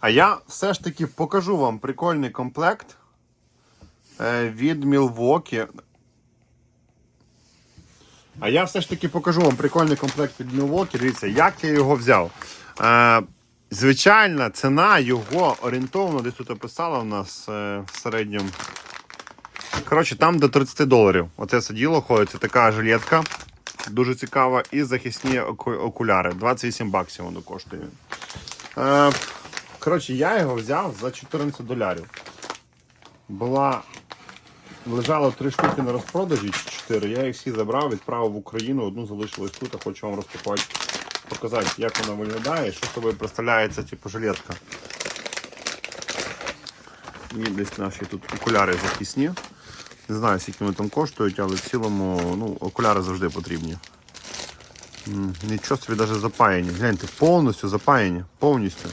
А я все ж таки покажу вам прикольний комплект е, від Milwaukee. А я все ж таки покажу вам прикольний комплект від Milwaukee. Дивіться, як я його взяв. Е, звичайна ціна його орієнтовно, десь тут описала в нас е, в середньому. Коротше, там до 30 доларів. Оце все діло ходить. Це така жилетка. Дуже цікава. І захисні окуляри. 28 баксів воно коштує. Коротше, я його взяв за 14 доларів. Була. Лежало три штуки на розпродажі, чи чотири. Я їх всі забрав, відправив в Україну, одну залишилась тут, хочу вам розпакувати, показати, як вона виглядає, що собою представляє ця типу жилетка. І десь наші тут окуляри захисні. Не знаю, скільки вони там коштують, але в цілому ну, окуляри завжди потрібні. Нічого собі навіть запаяні. Гляньте, повністю запаяні. Повністю.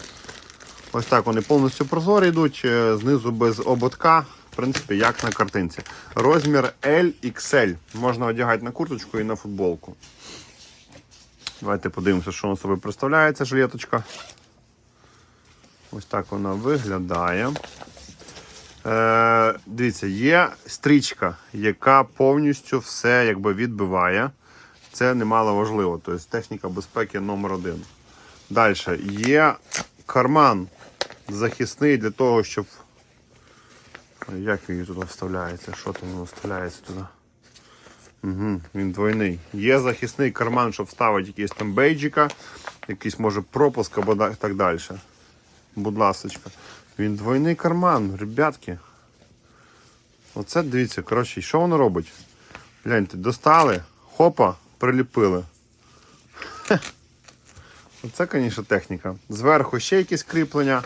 Ось так вони повністю прозорі йдуть, е, знизу без ободка. В принципі, як на картинці. Розмір LXL. Можна одягати на курточку і на футболку. Давайте подивимося, що вона собою представляє ця жилеточка. Ось так вона виглядає. Е, дивіться, є стрічка, яка повністю все якби відбиває. Це немало важливо. Тобто техніка безпеки номер один. Далі є карман захисний для того, щоб. Як він туди вставляється? Що там вставляється туди? Угу, він двойний. Є захисний карман, щоб вставити якийсь там бейджика, якийсь може пропуск або так далі. Будь ласочка. Він двойний карман, ребятки. Оце дивіться, коротше, що воно робить? Гляньте, достали, хопа, приліпили. Оце, звісно, техніка. Зверху ще якісь кріплення.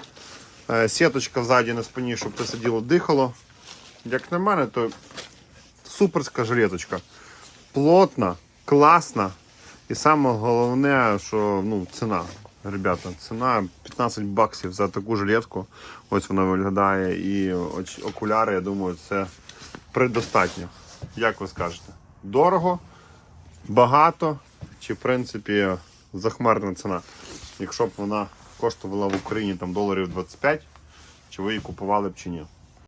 Е, Сіточка ззаді на спині, щоб це сиділо дихало. Як на мене, то суперська жилеточка. Плотна, класна. І саме головне, що ну, ціна. Ребята, ціна 15 баксів за таку жилетку. Ось вона виглядає. І окуляри, я думаю, це предостатньо. Як ви скажете? Дорого, багато, чи в принципі захмарна ціна. Якщо б вона коштувала в Україні там доларів 25, чи ви її купували б чи ні.